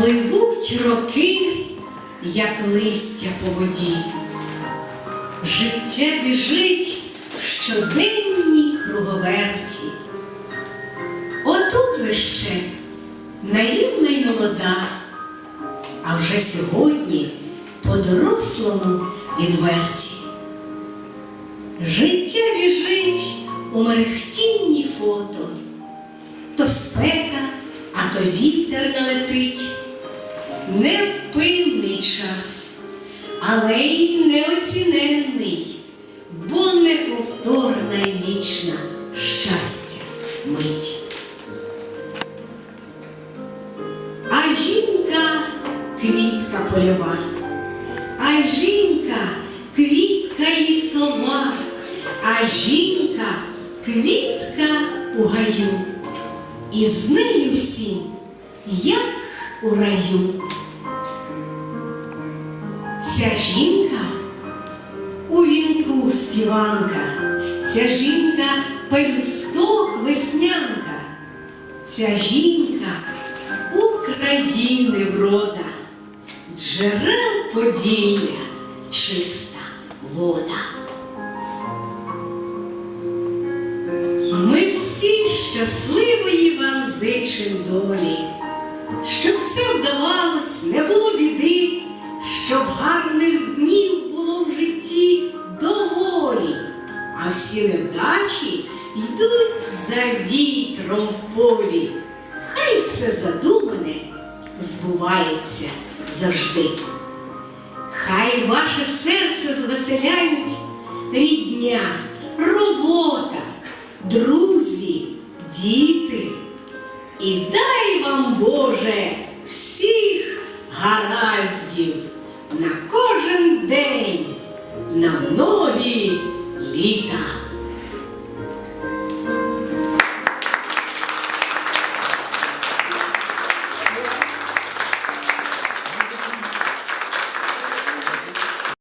Пливуть роки, як листя по воді. Життя біжить в щоденній круговерті. Отут ви ще наївна й молода, а вже сьогодні по-дорослому відверті. Життя біжить у мерехтінні фото, то спека, а то вітер налетить. Невпинний час, але й неоціненний, бо неповторна й вічна щастя мить. А жінка квітка польова, а жінка квітка лісова, а жінка квітка у гаю. І з нею всім, як у раю. Ця жінка у вінку співанка, ця жінка пелюсток веснянка, ця жінка України врода, джерел Поділля, чиста вода. Ми всі щасливої вам зичим долі, щоб все вдавалось, не було біди, щоб гарних днів було в житті доволі, а всі невдачі йдуть за вітром в полі. Хай все задумане збувається завжди. Хай ваше серце звеселяють рідня, робота, друзі, діти. І дай вам, Боже, всіх гараздів. Nando.